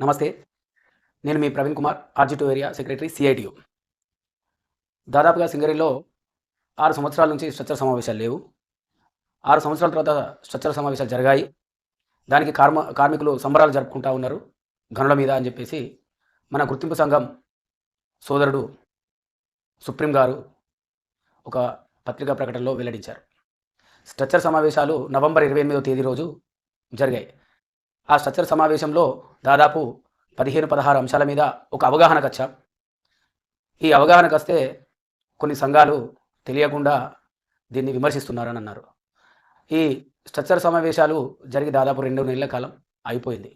నమస్తే. నేను మీ ప్రవీణ్ కుమార్ ఆర్జిటో ఏరియా సెక్రటరీ సిఐటియు దాదాపుగా సింగరేలో ఆరు సంవత్సరాల నుంచి స్ట్రక్చర్ సమావేశాలు లేవు. ఆరు సంవత్సరాల తర్వాత స్ట్రక్చర్ సమావేశాలు జరిగాయి. దానికి కార్మ కార్మికులు సంబరాలు జరుపుకుంటా ఉన్నారు. గనుల మీద అని చెప్పేసి మన గుర్తింపు సంఘం సోదరుడు సుప్రీం గారు ఒక పత్రికా ప్రకటనలో వెల్లడించారు. స్ట్రక్చర్ సమావేశాలు నవంబర్ ఇరవై ఎనిమిదో తేదీ రోజు జరిగాయి. ఆ స్ట్రక్చర్ సమావేశంలో దాదాపు పదిహేను పదహారు అంశాల మీద ఒక అవగాహనకు వచ్చాం ఈ అవగాహనకు వస్తే కొన్ని సంఘాలు తెలియకుండా దీన్ని విమర్శిస్తున్నారని అన్నారు ఈ స్ట్రక్చర్ సమావేశాలు జరిగి దాదాపు రెండు నెలల కాలం అయిపోయింది.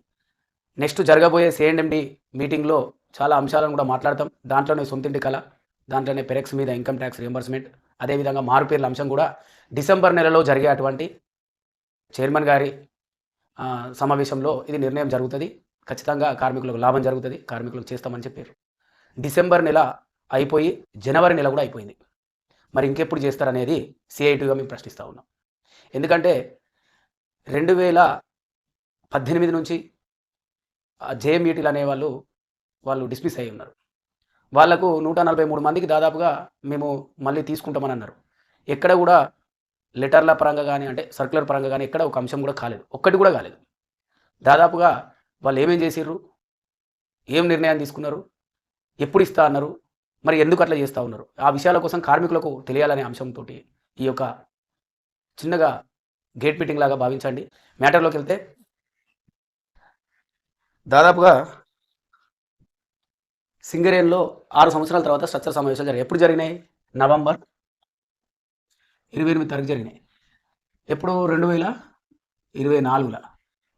నెక్స్ట్ జరగబోయే సిఎండ్ఎండి మీటింగ్లో చాలా అంశాలను కూడా మాట్లాడతాం. దాంట్లోనే సొంతింటి కళ దాంట్లోనే పెరెక్స్ మీద ఇన్కమ్ ట్యాక్స్ రియంబర్స్మెంట్ అదేవిధంగా మారుపేర్ల అంశం కూడా డిసెంబర్ నెలలో జరిగే అటువంటి చైర్మన్ గారి సమావేశంలో ఇది నిర్ణయం జరుగుతుంది. ఖచ్చితంగా కార్మికులకు లాభం జరుగుతుంది. కార్మికులకు చేస్తామని చెప్పారు. డిసెంబర్ నెల అయిపోయి జనవరి నెల కూడా అయిపోయింది. మరి ఇంకెప్పుడు చేస్తారనేది సిఐటిగా మేము ప్రశ్నిస్తూ ఉన్నాం. ఎందుకంటే రెండు వేల పద్దెనిమిది నుంచి జేఎంఈటీలు అనేవాళ్ళు వాళ్ళు డిస్మిస్ అయి ఉన్నారు. వాళ్ళకు నూట నలభై మూడు మందికి దాదాపుగా మేము మళ్ళీ తీసుకుంటామని అన్నారు. ఎక్కడ కూడా లెటర్ల పరంగా కానీ అంటే సర్క్యులర్ పరంగా కానీ ఎక్కడ ఒక అంశం కూడా కాలేదు. ఒక్కటి కూడా కాలేదు. దాదాపుగా వాళ్ళు ఏమేం చేసిర్రు? ఏం నిర్ణయం తీసుకున్నారు? ఎప్పుడు ఇస్తా అన్నారు? మరి ఎందుకు అట్లా చేస్తూ ఉన్నారు? ఆ విషయాల కోసం కార్మికులకు తెలియాలనే అంశంతో ఈ యొక్క చిన్నగా గేట్ మీటింగ్ లాగా భావించండి. మ్యాటర్లోకి వెళ్తే దాదాపుగా సింగరేన్లో ఆరు సంవత్సరాల తర్వాత స్ట్రక్చర్ సమావేశాలు జరిగాయి. ఎప్పుడు జరిగినాయి? నవంబర్ ఇరవై ఎనిమిది తారీఖు జరిగినాయి. ఎప్పుడు రెండు వేల ఇరవై నాలుగులో.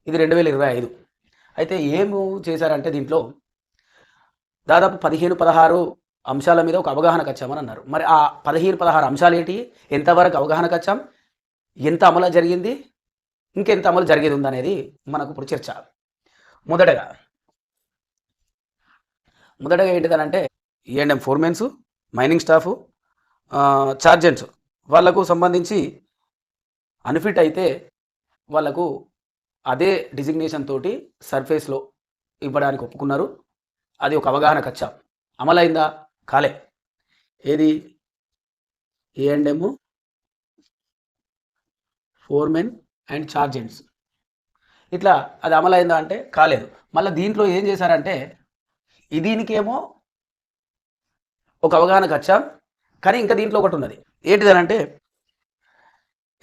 ఇది రెండు వేల ఇరవై ఐదు. అయితే ఏం చేశారంటే దీంట్లో దాదాపు పదిహేను పదహారు అంశాల మీద ఒక అవగాహనకు వచ్చామని అన్నారు. మరి ఆ పదిహేను పదహారు అంశాలు ఏంటి? ఎంతవరకు అవగాహనకు వచ్చాం ఎంత అమలు జరిగింది? ఇంకెంత అమలు జరిగేది ఉందనేది మనకు ఇప్పుడు చర్చ. మొదటగా మొదటగా ఏంటిదనంటే e E and M foremen mining staff చార్జెంట్స్. వాళ్ళకు సంబంధించి అన్ఫిట్ అయితే వాళ్ళకు అదే డిజిగ్నేషన్ తోటి సర్ఫేస్లో ఇవ్వడానికి ఒప్పుకున్నారు. అది ఒక అవగాహన కచ్చ. అమలైందా? కాలే. ఏది? ఏఎండ్ఎమ్ ఫోర్మెన్ అండ్ చార్జెంట్స్ ఇట్లా అది అమలైందా అంటే కాలేదు. మళ్ళీ దీంట్లో ఏం చేశారంటే దీనికేమో ఒక అవగాహన కచ్చ. కానీ ఇంకా దీంట్లో ఒకటి ఉన్నది. ఏంటిదనంటే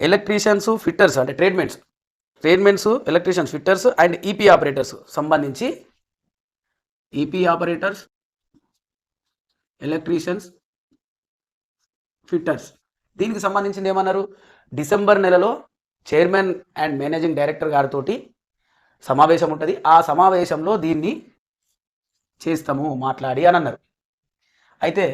ఎలక్ట్రీషియన్స్ ఫిట్టర్స్ అంటే treatments treatments electricians fitters and EP operators సంబంధించి ఈపీ ఆపరేటర్స్ ఎలక్ట్రీషియన్స్ ఫిట్టర్స్. దీనికి సంబంధించింది ఏమన్నారు? డిసెంబర్ నెలలో చైర్మన్ అండ్ మేనేజింగ్ డైరెక్టర్ గారితో సమావేశం ఉంటుంది. ఆ సమావేశంలో దీన్ని చేస్తాము మాట్లాడి అని అన్నారు. అయితే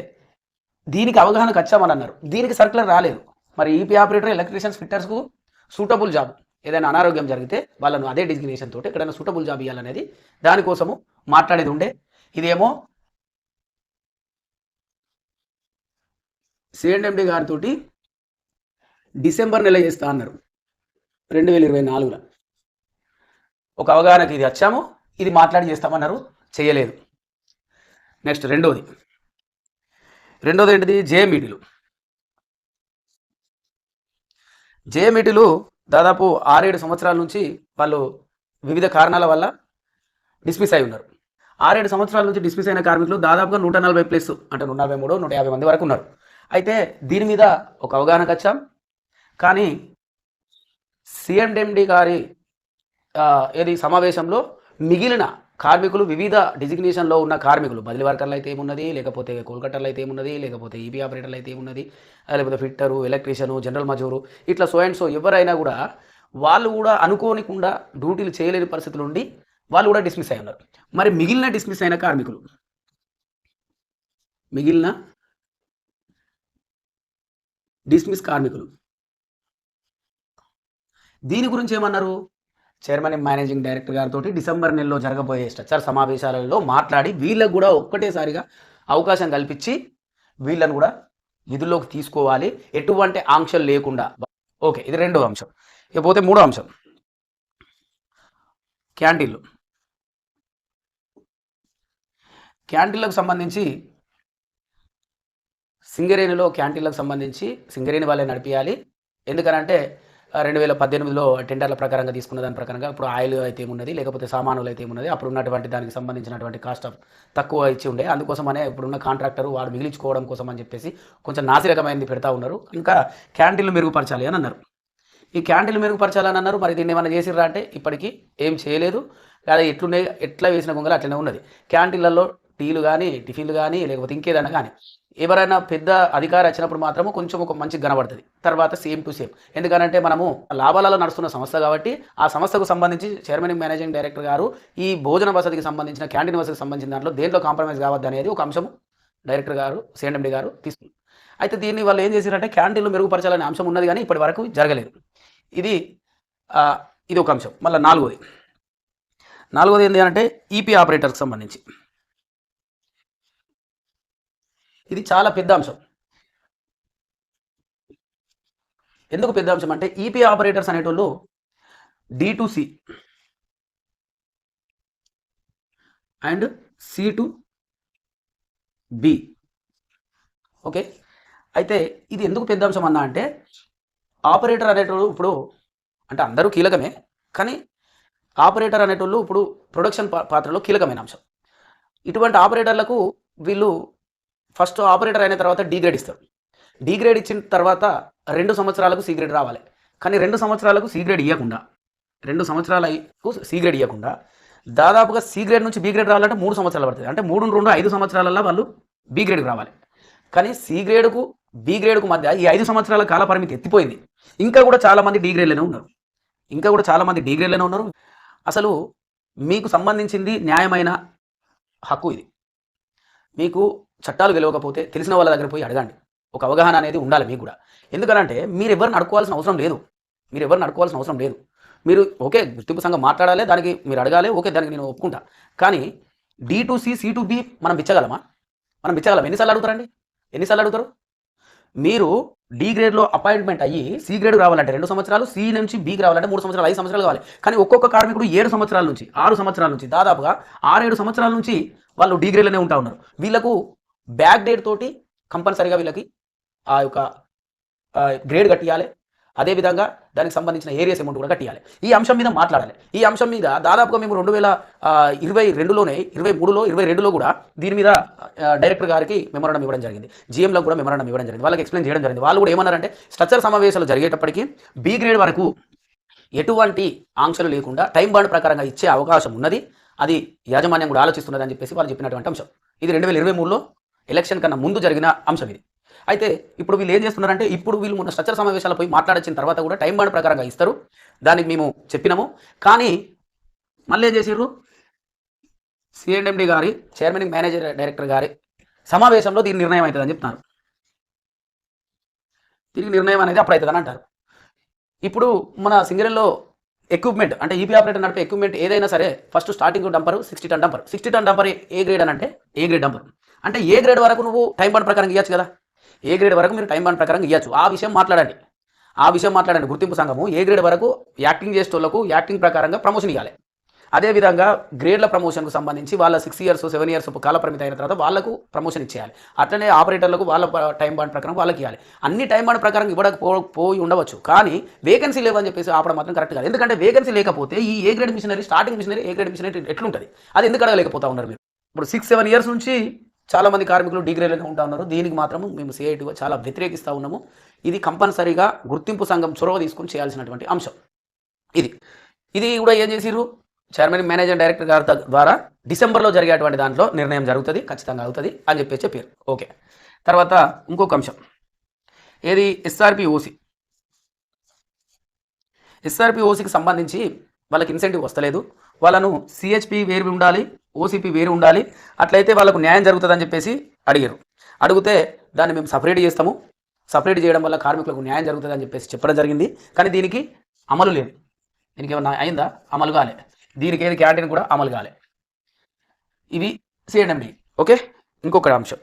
దీనికి అవగాహనకు వచ్చామని అన్నారు దీనికి సర్కులర్ రాలేదు. మరి ఈపీ ఆపరేటర్ ఎలక్ట్రీషియన్స్ ఫిట్టర్స్కు సూటబుల్ జాబ్ ఏదైనా అనారోగ్యం జరిగితే వాళ్ళను అదే డిజిగ్నేషన్ తోటి ఎక్కడైనా సూటబుల్ జాబ్ ఇవ్వాలనేది దానికోసము మాట్లాడేది ఉండే. ఇదేమో సిఎండ్ఎండి గారితో డిసెంబర్ నెల చేస్తా అన్నారు. రెండు వేల ఇరవై నాలుగులో. ఒక అవగాహనకి ఇది వచ్చాము. ఇది మాట్లాడి చేస్తామన్నారు. చేయలేదు. నెక్స్ట్ రెండోది. రెండోది ఏంటిది జేఎంఈటీలు జేఎంఈటీలు దాదాపు ఆరేడు సంవత్సరాల నుంచి వాళ్ళు వివిధ కారణాల వల్ల డిస్మిస్ అయి ఉన్నారు. ఆరేడు సంవత్సరాల నుంచి డిస్మిస్ అయిన కార్మికులు దాదాపుగా నూట నలభై ప్లస్ అంటే నూట నలభై మూడు నూట యాభై మంది వరకు ఉన్నారు. అయితే దీని మీద ఒక అవగాహనకు వచ్చాం కానీ సిఎండిఎండి గారి ఏది సమావేశంలో మిగిలిన కార్మికులు వివిధ డిజిగ్నేషన్లో ఉన్న కార్మికులు బదిలీ వర్కర్లు అయితే ఏమున్నది? లేకపోతే కోల్కట్టర్లు అయితే ఏమున్నది? లేకపోతే ఈబీ ఆపరేటర్లు అయితే ఏమున్నది? లేకపోతే ఫిట్టరు ఎలక్ట్రీషియను జనరల్ మజూరు ఇట్లా సో అండ్ సో ఎవరైనా కూడా వాళ్ళు కూడా అనుకోనికుండా డ్యూటీలు చేయలేని పరిస్థితులు ఉండి వాళ్ళు కూడా డిస్మిస్ అయి ఉన్నారు. మరి మిగిలిన డిస్మిస్ అయిన కార్మికులు? మిగిలిన డిస్మిస్ కార్మికులు? దీని గురించి ఏమన్నారు? చైర్మన్ మేనేజింగ్ డైరెక్టర్ గారితో డిసెంబర్ నెలలో జరగబోయే స్ట్రక్చర్ సమావేశాలలో మాట్లాడి వీళ్ళకు కూడా ఒక్కటేసారిగా అవకాశం కల్పించి వీళ్ళను కూడా విధుల్లోకి తీసుకోవాలి. ఎటువంటి ఆంక్షలు లేకుండా. ఓకే ఇది రెండో అంశం. ఇకపోతే మూడో అంశం. క్యాంటీన్లు. క్యాంటీన్లకు సంబంధించి సింగరేణిలో క్యాంటీన్లకు సంబంధించి సింగరేణి వాళ్ళే నడిపించాలి ఎందుకనంటే రెండు వేల పద్దెనిమిదిలో టెండర్ల ప్రకారంగా తీసుకున్న దాని ప్రకారంగా ఇప్పుడు ఆయిల్ అయితే ఏమున్నది లేకపోతే సామానులు అయితే ఏమున్నది అప్పుడు ఉన్నటువంటి దానికి సంబంధించినటువంటి కాస్ట్ ఆఫ్ తక్కువ ఇచ్చి ఉండే. అందుకోసమనే ఇప్పుడున్న కాంట్రాక్టర్ వాడు మిగిలించుకోవడం కోసం అని చెప్పేసి కొంచెం నాసిరకమైనది పెడతా ఉన్నారు. ఇంకా క్యాంటీన్లు మెరుగుపరచాలి అని అన్నారు. ఈ క్యాంటీన్లు మెరుగుపరచాలని అన్నారు. మరి దీన్ని ఏమైనా చేసిర్రా అంటే ఇప్పటికీ ఏం చేయలేదు. లేదా ఎట్లున్నాయి ఎట్లా వేసిన గొంగలు అట్లనే ఉన్నది. క్యాంటీన్లలో టీలు కానీ టిఫిన్లు కానీ లేకపోతే ఇంకేదైనా కానీ ఎవరైనా పెద్ద అధికారి వచ్చినప్పుడు మాత్రము కొంచెం ఒక మంచి కనబడుతుంది తర్వాత సేమ్ టు సేమ్ ఎందుకనంటే మనము లాభాలలో నడుస్తున్న సంస్థ కాబట్టి ఆ సంస్థకు సంబంధించి చైర్మన్ మేనేజింగ్ డైరెక్టర్ గారు ఈ భోజన వసతికి సంబంధించిన క్యాంటీన్ వసతికి సంబంధించిన దాంట్లో దేంట్లో కాంప్రమైజ్ కావద్దు అనేది ఒక అంశం డైరెక్టర్ గారు సిఎండి గారు తీసుకుంది అయితే దీన్ని వాళ్ళు ఏం చేశారంటే క్యాంటీన్లు మెరుగుపరచాలనే అంశం ఉన్నది కానీ ఇప్పటి వరకు జరగలేదు. ఇది ఇది ఒక అంశం. మళ్ళీ నాలుగోది. నాలుగోది ఏంటి అంటే ఈపీ ఆపరేటర్కి సంబంధించి. ఇది చాలా పెద్ద అంశం. ఎందుకు పెద్ద అంశం అంటే ఈపీ ఆపరేటర్స్ అనేటోళ్ళు D two C and C two B okay? అయితే ఇది ఎందుకు పెద్ద అంశం అన్నా అంటే ఆపరేటర్ అనేటోళ్ళు ఇప్పుడు అంటే అందరూ కీలకమే కానీ ఆపరేటర్ అనేటోళ్ళు ఇప్పుడు ప్రొడక్షన్ పాత్రలో కీలకమైన అంశం. ఇటువంటి ఆపరేటర్లకు వీళ్ళు ఫస్ట్ ఆపరేటర్ అయిన తర్వాత డి గ్రేడ్ ఇస్తారు. డి గ్రేడ్ ఇచ్చిన తర్వాత రెండు సంవత్సరాలకు సి గ్రేడ్ రావాలి. కానీ రెండు సంవత్సరాలకు సి గ్రేడ్ ఇవ్వకుండా రెండు సంవత్సరాలకు సి గ్రేడ్ ఇవ్వకుండా దాదాపుగా సి గ్రేడ్ నుంచి బి గ్రేడ్ రావాలంటే మూడు సంవత్సరాలు పడుతుంది. అంటే మూడు రెండు ఐదు సంవత్సరాలలో వాళ్ళు బి గ్రేడ్కి రావాలి. కానీ సి గ్రేడ్కు బి గ్రేడ్కు మధ్య ఈ ఐదు సంవత్సరాల కాల పరిమితి ఎత్తిపోయింది. ఇంకా కూడా చాలామంది డి గ్రేడ్లోనే ఉన్నారు. ఇంకా కూడా చాలామంది డి గ్రేడ్లోనే ఉన్నారు. అసలు మీకు సంబంధించింది న్యాయమైన హక్కు ఇది. మీకు చట్టాలు గెలవకపోతే తెలిసిన వాళ్ళ దగ్గర పోయి అడగండి. ఒక అవగాహన అనేది ఉండాలి మీకు కూడా. ఎందుకనంటే మీరు ఎవరిని అడుకోవాల్సిన అవసరం లేదు. మీరు ఎవరిని అడుకోవాల్సిన అవసరం లేదు. మీరు ఓకే గుర్తింపు సంఘం మాట్లాడాలి దానికి మీరు అడగాలి ఓకే దానికి నేను ఒప్పుకుంటా. కానీ D to C C to B మనం ఇచ్చగలమా మనం ఇచ్చగలం ఎన్నిసార్లు అడుగుతారండి? ఎన్నిసార్లు అడుగుతారు? మీరు డి గ్రేడ్లో అపాయింట్మెంట్ అయ్యి సి గ్రేడ్ రావాలంటే రెండు సంవత్సరాలు సి నుంచి బికి రావాలంటే మూడు సంవత్సరాలు ఐదు సంవత్సరాలు కావాలి. కానీ ఒక్కొక్క కార్మికుడు ఏడు సంవత్సరాల నుంచి ఆరు సంవత్సరాల నుంచి దాదాపుగా ఆరేడు సంవత్సరాల నుంచి వాళ్ళు డి గ్రేడ్లోనే ఉంటా ఉన్నారు. వీళ్ళకు బ్యాక్ డేట్ తోటి కంపల్సరిగా వీళ్ళకి ఆ యొక్క గ్రేడ్ కట్టియాలి. అదేవిధంగా దానికి సంబంధించిన ఏరియాస్ అమౌంట్ కూడా కట్టియాలి. ఈ అంశం మీద మాట్లాడాలి. ఈ అంశం మీద దాదాపుగా మేము రెండు వేల ఇరవై రెండులోనే ఇరవై మూడులో ఇరవై రెండులో కూడా దీని మీద డైరెక్టర్ గారికి మెమోరాండం ఇవ్వడం జరిగింది. జీఎంలో కూడా మెమోరాండం ఇవ్వడం జరిగింది. వాళ్ళకి ఎక్స్ప్లెయిన్ చేయడం జరిగింది. వాళ్ళు కూడా ఏమన్నారంటే స్ట్రక్చర్ సమావేశాలు జరిగేటప్పటికీ బి గ్రేడ్ వరకు ఎటువంటి ఆంక్షలు లేకుండా టైం బాండ్ ప్రకారంగా ఇచ్చే అవకాశం ఉన్నది. అది యాజమాన్యం కూడా ఆలోచిస్తున్నదని చెప్పేసి వాళ్ళు చెప్పినటువంటి అంశం. ఇది రెండు వేల ఇరవై మూడులో ఎలక్షన్ కన్నా ముందు జరిగిన అంశం ఇది. అయితే ఇప్పుడు వీళ్ళు ఏం చేస్తున్నారంటే ఇప్పుడు వీళ్ళు మొన్న స్ట్రక్చర్ సమావేశాలు పోయి మాట్లాడొచ్చిన తర్వాత కూడా టైం బాండ్ ప్రకారంగా ఇస్తారు. దానికి మేము చెప్పినాము. కానీ మళ్ళీ ఏం చేసిర్రు? సిఎండ్ఎండి గారి చైర్మన్ మేనేజర్ డైరెక్టర్ గారి సమావేశంలో దీని నిర్ణయం అవుతుందని చెప్తున్నారు. దీనికి నిర్ణయం అనేది అప్పుడు అవుతుందని అంటారు. ఇప్పుడు మన సింగరేణిలో ఎక్విప్మెంట్ అంటే ఈపీ ఆపరేటర్ నడిపే ఎక్విప్మెంట్ ఏదైనా సరే first starting dumper sixty ton dumper. Sixty ton dumper A grade అని అంటే ఏ గ్రేడ్ డంపర్. అంటే ఏ గ్రేడ్ వరకు నువ్వు టైం బాండ్ ప్రకారం ఇవ్వచ్చు కదా? ఏ గ్రేడ్ వరకు మీరు టైం బాండ్ ప్రకారం ఇవ్వచ్చు ఆ విషయం మాట్లాడండి. ఆ విషయం మాట్లాడండి. గుర్తింపు సంఘము ఏ గ్రేడ్ వరకు యాక్టింగ్ చేసేటోళ్ళకు యాక్టింగ్ ప్రకారంగా ప్రమోషన్ ఇవ్వాలి అదేవిధంగా గ్రేడ్ల ప్రమోషన్కు సంబంధించి వాళ్ళ సిక్స్ ఇయర్స్ సెవెన్ ఇయర్స్ కాల పరిమితి అయిన తర్వాత వాళ్ళకు ప్రమోషన్ ఇచ్చేయాలి. అట్లనే ఆపరేటర్లకు వాళ్ళ టైం బాండ్ ప్రకారం వాళ్ళకి ఇవ్వాలి అన్ని టైం బాండ్ ప్రకారం ఇవ్వడానికి పోయి ఉండవచ్చు. కానీ వేకెన్సీ లేవని చెప్పేసి ఆపడం మాత్రం కరెక్ట్ కాదు. ఎందుకంటే వేకెన్సీ లేకపోతే ఈ A grade machinery starting machinery A grade machinery ఎట్లుంటుంది? అది ఎందుకు అడగలేకపోతా ఉన్నారు మీరు? ఇప్పుడు సిక్స్ సెవెన్ ఇయర్స్ నుంచి చాలామంది కార్మికులు డిగ్రీలోనే ఉంటా ఉన్నారు. దీనికి మాత్రం మేము సిఐటిగా చాలా వ్యతిరేకిస్తూ ఉన్నాము. ఇది కంపల్సరీగా గుర్తింపు సంఘం చొరవ తీసుకొని చేయాల్సినటువంటి అంశం. ఇది. ఇది కూడా ఏం చేసిరు చైర్మన్ మేనేజర్ డైరెక్టర్ గారి ద్వారా డిసెంబర్లో జరిగేటువంటి దాంట్లో నిర్ణయం జరుగుతుంది ఖచ్చితంగా అవుతుంది అని చెప్పి చెప్పారు ఓకే. తర్వాత ఇంకొక అంశం. ఏది? ఎస్ఆర్పి ఓసి ఎస్ఆర్పి ఓసికి సంబంధించి వాళ్ళకి ఇన్సెంటివ్ వస్తలేదు. వాళ్ళను సిహెచ్పి వేరు ఉండాలి ఓసిపి వేరు ఉండాలి. అట్లయితే వాళ్ళకు న్యాయం జరుగుతుందని చెప్పేసి అడిగారు. అడిగితే దాన్ని మేము సపరేట్ చేస్తాము. సపరేట్ చేయడం వల్ల కార్మికులకు న్యాయం జరుగుతుందని చెప్పేసి చెప్పడం జరిగింది. కానీ దీనికి అమలు లేదు. దీనికి ఏమన్నా అయిందా? అమలు కాలే. దీనికి ఏది క్యాంటీన్ కూడా అమలు కాలే. ఇవి సిఎండి ఓకే? ఇంకొక అంశం.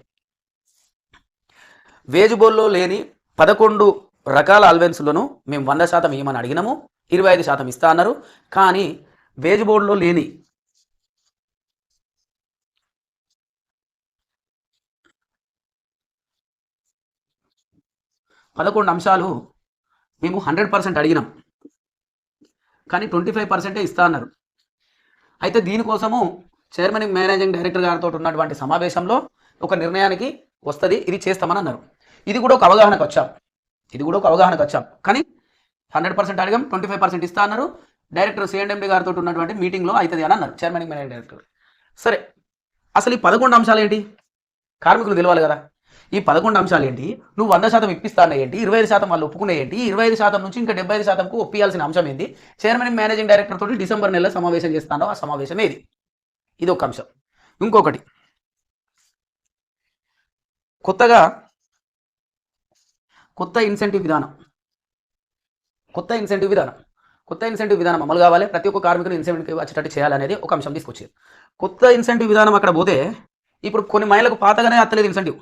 వేజ్ బోల్లో లేని పదకొండు రకాల అల్వెన్స్లను మేము వంద శాతం ఇవ్వమని అడిగినాము. ఇరవై ఐదు శాతం ఇస్తా అన్నారు. కానీ వేజ్ బోర్డులో లేని పదకొండు అంశాలు మేము హండ్రెడ్ పర్సెంట్ అడిగినాం. కానీ ట్వంటీ ఫైవ్ పర్సెంటే ఇస్తా అన్నారు. అయితే దీనికోసము చైర్మన్ మేనేజింగ్ డైరెక్టర్ గారితో ఉన్నటువంటి సమావేశంలో ఒక నిర్ణయానికి వస్తుంది ఇది చేస్తామని అన్నారు. ఇది కూడా ఒక అవగాహనకు వచ్చాం. ఇది కూడా ఒక అవగాహనకు వచ్చాం. కానీ హండ్రెడ్ పర్సెంట్ అడిగాం ట్వంటీ ఫైవ్ పర్సెంట్ ఇస్తా అన్నారు. డైరెక్టర్ సిఎండి గారితో ఉన్నటువంటి మీటింగ్లో అవుతుంది అని అన్నారు చైర్మన్ మేనేజింగ్ డైరెక్టర్ సరే అసలు ఈ పదకొండు అంశాలు ఏంటి? కార్మికులు తెలవాలి కదా. ఈ పదకొండు అంశాలు ఏంటి? నువ్వు వంద శాతం ఇప్పిస్తానే ఏంటి? ఇరవై ఐదు శాతం వాళ్ళు ఒప్పుకునే ఏంటి? ఇరవై ఐదు శాతం నుంచి ఇంకా డెబ్బై ఐదు శాతంకు ఒప్పియాల్సిన అంశం ఏంటి? చైర్మన్ మేనేజింగ్ డైరెక్టర్ తోటి డిసెంబర్ నెలలో సమావేశం చేస్తాను ఆ సమావేశం ఇది ఇది ఒక అంశం. ఇంకొకటి. కొత్తగా కొత్త ఇన్సెంటివ్ విధానం. కొత్త ఇన్సెంటివ్ విధానం. కొత్త ఇన్సెంటివ్ విధానం అమలు కావాలి. ప్రతి ఒక్క కార్మికులు ఇన్సెంటివ్ వచ్చేటట్టు చేయాలనేది ఒక అంశం తీసుకొచ్చేది. కొత్త ఇన్సెంటివ్ విధానం అక్కడ పోతే ఇప్పుడు కొన్ని మహిళలకు పాతగానే అత్తలేదు ఇన్సెంటివ్.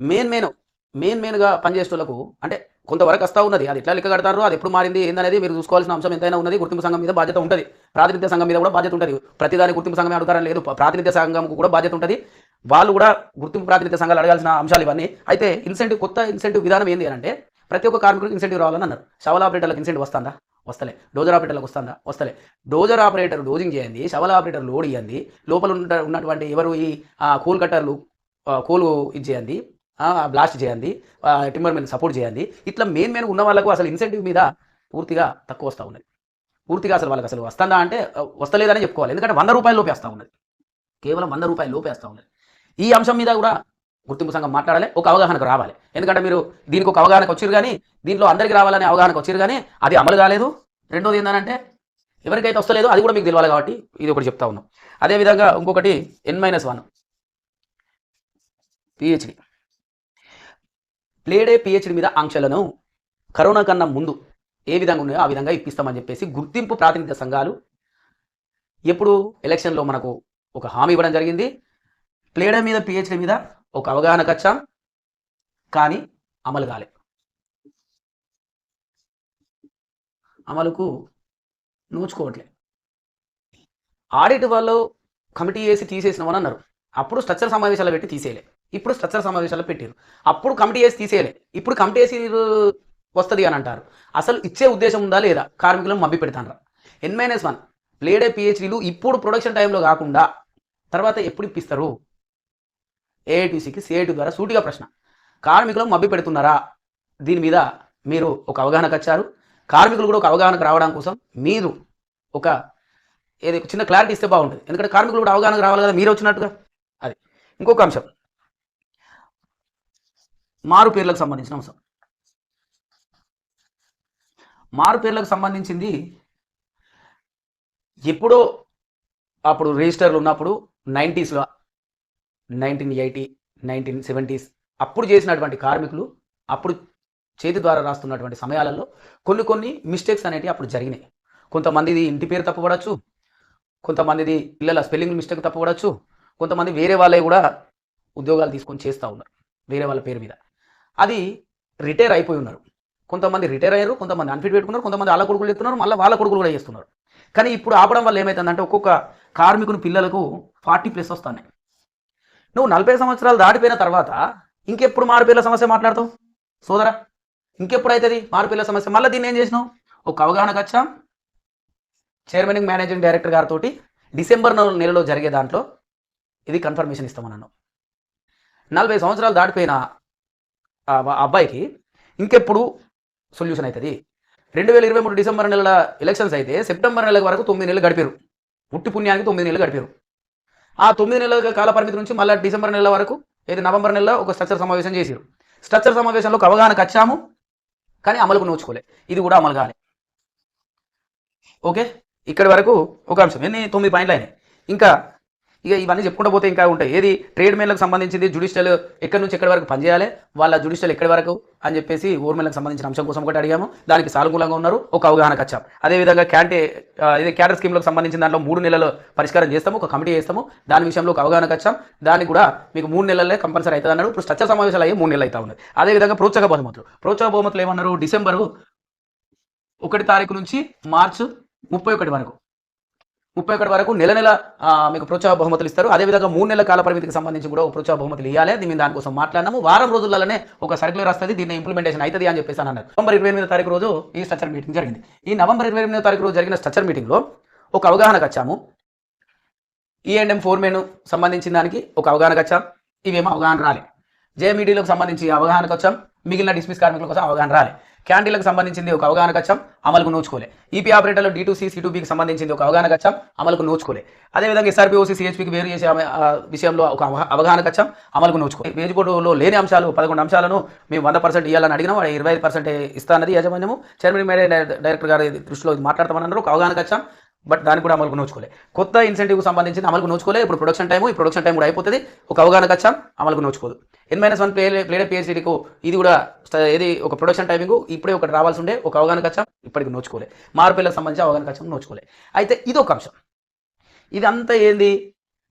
మెయిన్ మెయిన్ మెయిన్ మెయిన్గా పనిచేసేటోళ్ళకు అంటే కొంతవరకు వస్తూ ఉన్నది. అది ఎట్లా లెక్క కడతారు అది ఎప్పుడు మారింది ఏందనేది మీరు చూసుకోవాల్సిన అంశం ఎంతైనా ఉన్నది. గుర్తింపు సంఘం మీద బాధ్యత ఉంటుంది. ప్రాతినిధ్య సంఘం మీద కూడా బాధ్యత ఉంటుంది. ప్రతిదాని గుర్తింపు సంఘం అడుగుతారని లేదు. ప్రాతినిధ్య సంఘంకు కూడా బాధ్యత ఉంటుంది. వాళ్ళు కూడా గుర్తింపు ప్రాతినిధ్య సంఘాలు అడగాల్సిన అంశాలు ఇవన్నీ. అయితే ఇన్సెంటివ్ కొత్త ఇన్సెంటివ్ విధానం ఏంటి అంటే ప్రతి ఒక్క కార్మికుడికి ఇన్సెంటివ్ రావాలని అన్నారు. షవల్ ఆపరేటర్లకు ఇన్సెంటివ్ వస్తుందా? వస్తలే. డోజర్ ఆపరేటర్లకు వస్తుందా? వస్తలే. డోజర్ ఆపరేటర్ డోజింగ్ చేయండి షవల్ ఆపరేటర్ లోడ్ ఇవ్వండి లోపల ఉన్న ఉన్నటువంటి ఎవరు ఈ కూల్ కట్టర్లు కోలు కూలు ఇది చేయండి బ్లాస్ట్ చేయండి. ఆ, టిమ్మర్ మీద సపోర్ట్ చేయండి. ఇట్లా మెయిన్ మెయిన్ ఉన్న వాళ్ళకు అసలు ఇన్సెంటివ్ మీద పూర్తిగా తక్కువ వస్తూ ఉన్నది. పూర్తిగా అసలు వాళ్ళకి అసలు వస్తుందా అంటే వస్తలేదని చెప్పుకోవాలి. ఎందుకంటే వంద రూపాయల లోపే వస్తూ ఉన్నది. కేవలం వంద రూపాయల లోపే వస్తూ ఉన్నది. ఈ అంశం మీద కూడా గుర్తింపు సంఘం మాట్లాడాలి. ఒక అవగాహనకు రావాలి. ఎందుకంటే మీరు దీనికి ఒక అవగాహనకు వచ్చారు కానీ దీంట్లో అందరికీ రావాలనే అవగాహనకు వచ్చారు కానీ అది అమలు కాలేదు. రెండోది ఏంటంటే ఎవరికైతే వస్తలేదో అది కూడా మీకు తెలియాలి కాబట్టి ఇది ఒకటి చెప్తా ఉన్నాం. అదేవిధంగా ఇంకొకటి ఎన్ మైనస్ వన్ పిహెచ్డి ప్లేడే పిహెచ్డి మీద ఆంక్షలను కరోనా కన్నా ముందు ఏ విధంగా ఉన్నాయో ఆ విధంగా ఇప్పిస్తామని చెప్పేసి గుర్తింపు ప్రాతినిధ్య సంఘాలు ఎప్పుడు ఎలక్షన్లో మనకు ఒక హామీ ఇవ్వడం జరిగింది. ప్లేడే మీద పిహెచ్డి మీద ఒక అవగాహన వచ్చాం కానీ అమలు కాలే. అమలుకు నోచుకోవట్లే. ఆడిట్ వాళ్ళు కమిటీ వేసి తీసేసినామని అన్నారు. అప్పుడు స్ట్రక్చర్ సమావేశాలు పెట్టి తీసేయలే. ఇప్పుడు స్ట్రక్చర్ సమావేశాలు పెట్టారు అప్పుడు కమిటీ వేసి తీసేయలే. ఇప్పుడు కమిటీ వేసి వస్తుంది అని అంటారు. అసలు ఇచ్చే ఉద్దేశం ఉందా లేదా? కార్మికులను మబ్బి పెడతానరా ఎన్ మైనస్ వన్ ప్లేడే పిహెచ్డీలు ఇప్పుడు ప్రొడక్షన్ టైంలో కాకుండా తర్వాత ఎప్పుడు ఇప్పిస్తారు? ఏఐటీసీకి సిఐటి ద్వారా సూటిగా ప్రశ్న. కార్మికులను మబ్బి పెడుతున్నారా? దీని మీద మీరు ఒక అవగాహనకు వచ్చారు. కార్మికులు కూడా ఒక అవగాహనకు రావడం కోసం మీరు ఒక ఏదో చిన్న క్లారిటీ ఇస్తే బాగుంటుంది. ఎందుకంటే కార్మికులు కూడా అవగాహనకు రావాలి కదా మీరు వచ్చినట్టుగా. అది. ఇంకొక అంశం. మారు పేర్లకు సంబంధించిన అంశం. మారు పేర్లకు సంబంధించింది ఎప్పుడో అప్పుడు రిజిస్టర్లు ఉన్నప్పుడు నైంటీస్లో నైన్టీన్ ఎయిటీ నైన్టీన్ సెవెంటీస్ అప్పుడు చేసినటువంటి కార్మికులు అప్పుడు చేతి ద్వారా రాస్తున్నటువంటి సమయాలలో కొన్ని కొన్ని మిస్టేక్స్ అనేటివి అప్పుడు జరిగినాయి. కొంతమందిది ఇంటి పేరు తప్పబడచ్చు కొంతమందిది పిల్లల స్పెల్లింగ్ మిస్టేక్ తప్పబడచ్చు కొంతమంది వేరే వాళ్ళే కూడా ఉద్యోగాలు తీసుకొని చేస్తూ ఉన్నారు వేరే వాళ్ళ పేరు మీద. అది రిటైర్ అయిపోయి ఉన్నారు. కొంతమంది రిటైర్ అయ్యారు కొంతమంది అన్ఫిట్ పెట్టుకున్నారు కొంతమంది వాళ్ళ కొడుకులు చెప్తున్నారు మళ్ళీ వాళ్ళ కొడుకులు కూడా చేస్తున్నారు. కానీ ఇప్పుడు ఆపడం వల్ల ఏమవుతుందంటే ఒక్కొక్క కార్మికుని పిల్లలకు ఫార్టీ ప్లస్ వస్తున్నాయి. నువ్వు నలభై సంవత్సరాలు దాటిపోయిన తర్వాత ఇంకెప్పుడు మారుపేర్ల సమస్య మాట్లాడతావు? సోదరా ఇంకెప్పుడు అవుతుంది మారుపేర్ల సమస్య? మళ్ళీ దీన్ని ఏం చేసినావు? ఒక అవగాహనకు వచ్చాం. చైర్మన్ మేనేజింగ్ డైరెక్టర్ గారితో డిసెంబర్ నెలలో జరిగే దాంట్లో ఇది కన్ఫర్మేషన్ ఇస్తామన్నాను. నలభై సంవత్సరాలు దాటిపోయిన అబ్బాయికి ఇంకెప్పుడు సొల్యూషన్ అవుతుంది రెండు వేల ఇరవై మూడు డిసెంబర్ నెలల ఎలక్షన్స్ అయితే సెప్టెంబర్ నెల వరకు తొమ్మిది నెలలు గడిపారు. ఉట్టి పుణ్యానికి తొమ్మిది నెలలు గడిపారు. ఆ తొమ్మిది నెలల కాల పరిమితి నుంచి మళ్ళీ డిసెంబర్ నెల వరకు అయితే నవంబర్ నెలలో ఒక స్ట్రక్చర్ సమావేశం చేశారు. స్ట్రక్చర్ సమావేశంలో ఒక అవగాహనకు వచ్చాము కానీ అమలుకు నోచుకోలే. ఇది కూడా అమలు కాలే. ఓకే? ఇక్కడి వరకు ఒక అంశం. ఎన్ని? తొమ్మిది పాయింట్లు అయినాయి. ఇంకా ఇక ఇవన్నీ చెప్పుకుంటూ పోతే ఇంకా ఉంటాయి. ఏది? ట్రేడ్ మేన్లకు సంబంధించింది జుడిషియల్ ఎక్కడి నుంచి ఎక్కడి వరకు పనిచేయాలి? వాళ్ళ జుడిషియల్ ఎక్కడి వరకు అని చెప్పేసి ఓర్మేలకు సంబంధించిన అంశం కోసం ఒకటి అడిగాము. దానికి సానుకూలంగా ఉన్నారు. ఒక అవగాహనకు వచ్చాం అదేవిధంగా క్యాంటే ఇది క్యాడర్ స్కీమ్లకు సంబంధించిన దాంట్లో మూడు నెలలు పరిష్కారం చేస్తాము. ఒక కమిటీ చేస్తాము. దాని విషయంలో ఒక అవగాహనకు వచ్చాం దానికి కూడా మీకు మూడు నెలలే కంపల్సరీ అవుతుంది అన్నారు ఇప్పుడు స్ట్రక్చర్ సమావేశాలు అయ్యి మూడు నెలలు అవుతా ఉన్నాయి. అదేవిధంగా ప్రోత్సాహ బహుమతులు. ప్రోత్సాహ బహుమతులు ఏమన్నారు? డిసెంబరు ఒకటి తారీఖు నుంచి మార్చి ముప్పై ఒకటి వరకు. ముప్పై ఒకటి వరకు నెల నెల మీకు ప్రోత్సాహ బహుమతులు ఇస్తారు. అదేవిధంగా మూడు నెలల కాల పరిమితికి సంబంధించి కూడా ఒక ప్రోత్సాహ బహుమతులు ఇవ్వాలి దీని దానికోసం మాట్లాడినాము వారం రోజుల్లోనే ఒక సర్క్యులర్ వస్తుంది. దీన్ని ఇంప్లిమెంటేషన్ అవుతుంది అని చెప్పేసి అని అన్నారు. నవంబర్ ఇరవై ఎనిమిదో తారీఖు రోజు ఈ స్ట్రక్చర్ మీటింగ్ జరిగింది. ఈ నవంబర్ ఇరవై ఎనిమిదో తారీఖు రోజు జరిగిన స్ట్రక్చర్ మీటింగ్లో ఒక అవగాహనకు వచ్చాము. ఈఎండ్ఎం ఫోర్మేన్ ఫోర్ మెను సంబంధించిన దానికి ఒక అవగాహనకు వచ్చాం. ఇవేమో అవగాహన రాలే. జేఎంఈడీలకు సంబంధించి అవగాహనకు వచ్చాం. మిగిలిన డిస్మిస్ కార్మికుల కోసం అవగాహన రాలే. క్యాంటీన్లకు సంబంధించింది ఒక అవగాహన కచ్చం అమలుకు నోచుకోలే. ఈపీ ఆపరేటర్లు D two C C two బికి సంబంధించింది ఒక అవగాహన కచ్చం అమలుకు నోచుకోలే. అదేవిధంగా ఎస్ఆర్పీఓసి సిహెచ్పికి వేరు చేసే విషయంలో ఒక అవగాహన కచ్చం అమలుకు నోచుకోలే. వేజ్ బోర్డులో లేని అంశాలు పదకొండు అంశాలను మేము వంద పర్సెంట్ ఇవ్వాలని అడిగినాం వాడు ఇరవై ఐదు పర్సెంట్ ఇస్తానది యాజమాన్యము. చైర్మన్ మేడే డైరెక్టర్ గారి దృష్టిలో మాట్లాడతామన్నారు. ఒక అవగాహన కచ్చం బట్ దాన్ని కూడా అమలుకు నోచుకోలే. కొత్త ఇన్సెంటివ్ సంబంధించిన అమలుకు నోచుకోలే. ఇప్పుడు ప్రొడక్షన్ టైము ఈ ప్రొడక్షన్ టైం కూడా అయిపోతుంది. ఒక అవగాహన వచ్చాం అమలుకు నోచుకోదు. N minus one play played పిహెచ్డీకు ఇది కూడా ఏది ఒక ప్రొడక్షన్ టైమింగ్ ఇప్పుడే ఒకటి రావాల్సి ఉండే ఒక అవగాహన కచ్చం ఇప్పటికి నోచుకోలే. మార్పులకు సంబంధించి అవగాహన కచ్చం నోచుకోలే. అయితే ఇది ఒక అంశం. ఇదంతా ఏంది?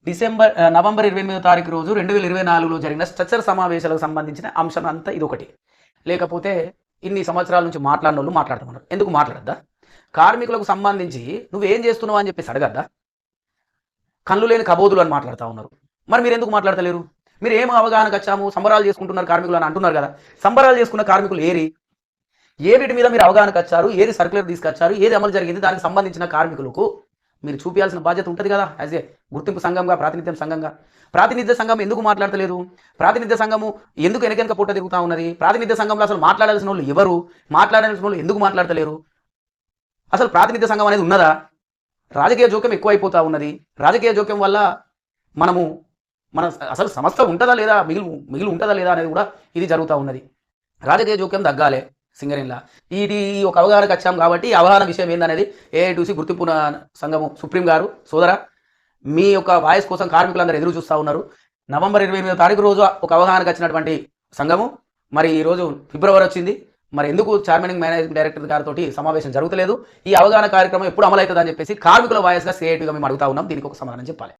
డిసెంబర్ నవంబర్ ఇరవై ఎనిమిదో తారీఖు రోజు రెండు వేల ఇరవై నాలుగులో జరిగిన స్ట్రక్చర్ సమావేశాలకు సంబంధించిన అంశం అంతా ఇది ఒకటి. లేకపోతే ఇన్ని సంవత్సరాల నుంచి మాట్లాడిన వాళ్ళు మాట్లాడుతున్నారు. ఎందుకు మాట్లాడద్దా? కార్మికులకు సంబంధించి నువ్వేం చేస్తున్నావు అని చెప్పేసి అడగద్దా? కళ్ళు లేని కబోదులు అని మాట్లాడుతూ ఉన్నారు. మరి మీరు ఎందుకు మాట్లాడతలేరు? మీరు ఏం అవగాహనకు వచ్చాము? సంబరాలు చేసుకుంటున్నారు కార్మికులు అని అంటున్నారు కదా. సంబరాలు చేసుకున్న కార్మికులు ఏరి? ఏ వీటి మీద మీరు అవగాహనకు వచ్చారు? ఏది సర్క్యులర్ తీసుకొచ్చారు? ఏది అమలు జరిగింది? దానికి సంబంధించిన కార్మికులకు మీరు చూపించాల్సిన బాధ్యత ఉంటుంది కదా యాజ్ ఏ గుర్తింపు సంఘంగా ప్రాతినిధ్యం సంఘంగా. ప్రాతినిధ్య సంఘం ఎందుకు మాట్లాడతలేదు? ప్రాతినిధ్య సంఘము ఎందుకు వెనకెనక పూట తిరుగుతూ ఉన్నది? ప్రాతినిధ్య సంఘంలో అసలు మాట్లాడాల్సిన వాళ్ళు ఎవరు? మాట్లాడాల్సిన వాళ్ళు ఎందుకు మాట్లాడతలేరు? అసలు ప్రాతినిధ్య సంఘం అనేది ఉన్నదా? రాజకీయ జోక్యం ఎక్కువైపోతూ ఉన్నది. రాజకీయ జోక్యం వల్ల మనము మన అసలు సంస్థ ఉంటుందా లేదా మిగిలి మిగిలి ఉంటుందా లేదా అనేది కూడా ఇది జరుగుతూ ఉన్నది. రాజకీయ జోక్యం తగ్గాలి సింగరేన్లా ఇది ఒక అవగాహనకు వచ్చాం కాబట్టి అవగాహన విషయం ఏందనేది ఏఐటీసీ గుర్తింపు సంఘము సుప్రీం గారు సోదర మీ యొక్క వాయిస్ కోసం కార్మికులందరూ ఎదురు చూస్తూ ఉన్నారు. నవంబర్ ఇరవై ఎనిమిదో తారీఖు రోజు ఒక అవగాహనకు వచ్చినటువంటి సంఘము. మరి ఈ రోజు ఫిబ్రవరి వచ్చింది. మరి ఎందుకు చైర్మన్ మేనేజింగ్ డైరెక్టర్ గారితో సమావేశం జరుగుతలేదు? ఈ అవగాహన కార్యక్రమం ఎప్పుడు అమలవుతుందని చెప్పేసి కార్మికుల వాయిస్గా సిఐటీగా మేము అడుగుతా ఉన్నాం. దీనికి ఒక సమాధానం చెప్పాలి.